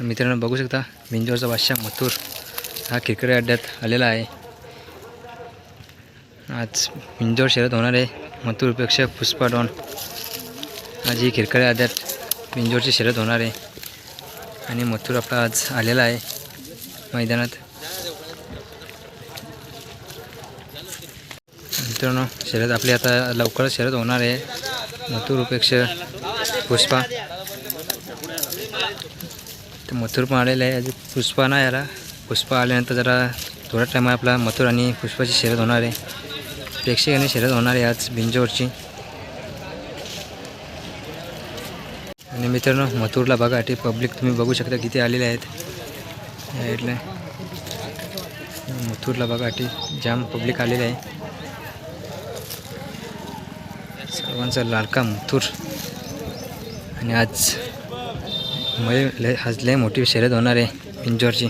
मित्रांनो बघू शकता बिंजोरचा बादशाह मथुर हा क्रिकेट अड्ड्यात आलेला आहे. आज बिंजोर शहरात होणार आहे. मथुरपेक्षा पुष्पा डॉन आज ही क्रिकेट अड्ड्यात बिंजोरची शर्यत होणार आहे. आणि मथुर आपला आज आलेला आहे मैदानात. मित्रांनो शर्यत आपली आता लवकरच शर्यत होणार आहे. मथुरपेक्षा पुष्पा. मथुर पण आलेलं आहे. अजून पुष्पा नाही आला. पुष्पा आल्यानंतर जरा थोड्या टाईम आपला मथुर आणि पुष्पाची शर्यत होणार आहे. प्रेक्षकांनी शर्यत होणार आहे आज बिंजोरची आणि मित्रांनो मथुरला बघा ते पब्लिक तुम्ही बघू शकता किती आलेले आहेत. या साईडला मथुरला बघा ते जाम पब्लिक आलेले आहे. सर्वांचा लाडका मथुर. आणि आज मय लय आज लय मोठी शर्यत होणार आहे पिंजोरची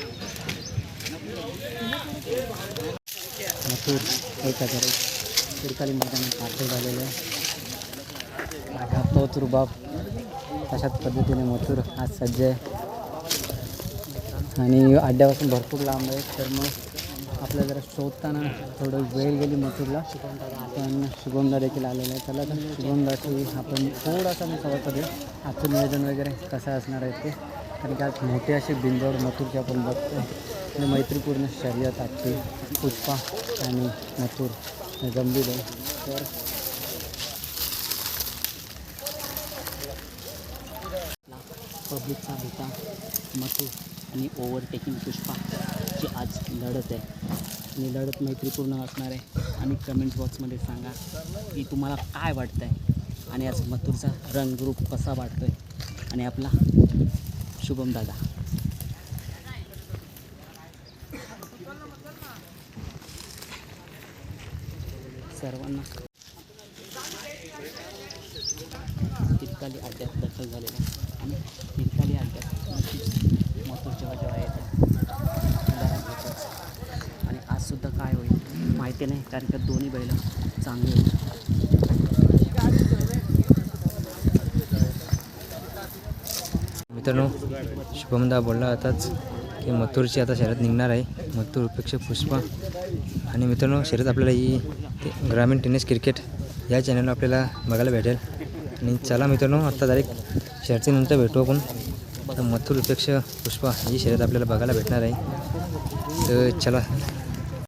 मथुर एक हजार एक. मैदानात दाखल झालेलं आहे. रुबाब तशाच पद्धतीने मथुर आज सज्ज आहे. आणि अड्ड्यापासून भरपूर लांब आहे. तर मग आपल्याला जरा शोधताना थोडं वेळ गेली मसूरला पण शुभमदा देखील आलेला आहे त्याला तर शुभमदाची आपण थोडासा मी कवर करूया आजचं नियोजन वगैरे कसं असणार आहे ते? कारण की आज मोठी अशी बिंदोड मथुरची आपण बघतो आणि मैत्रीपूर्ण शर्यत आजची पुष्पा आणि मथूर जमलेलं आहे. तर पब्लिकचा होता मथूर आणि ओव्हरटेकिंग पुष्पा. ची आज लढत आहे. आणि लढत मैत्रीपूर्ण असणार आहे. आणि कमेंट बॉक्समध्ये सांगा की तुम्हाला काय वाटतं आहे आणि आज मथुरचा रंगरूप ग्रुप कसा वाटतो आहे आणि आपला शुभम दादा. सर्वांना तितकाली अद्याप दाखल झालेला आहे आणि तितकाली अड्ड्यात नक्कीच मथुर जेव्हा जेव्हा येतात उदाहरण सुद्धा काय होईल? माहिती नाही कारण का दोन्ही बैल चांगली होईल मित्रांनो शुभमदा बोलला आताच की मथुरची आता शर्यत निघणार आहे. मथुरपेक्षा पुष्पा. आणि मित्रांनो शर्यत आपल्याला ही ग्रामीण टेनिस क्रिकेट या चॅनलला आपल्याला बघायला भेटेल. आणि चला मित्रांनो आत्ता डायरेक्ट शर्यतीनंतर भेटू आपण. तर मथुरपेक्षा पुष्पा ही शर्यत आपल्याला बघायला भेटणार आहे. तर चला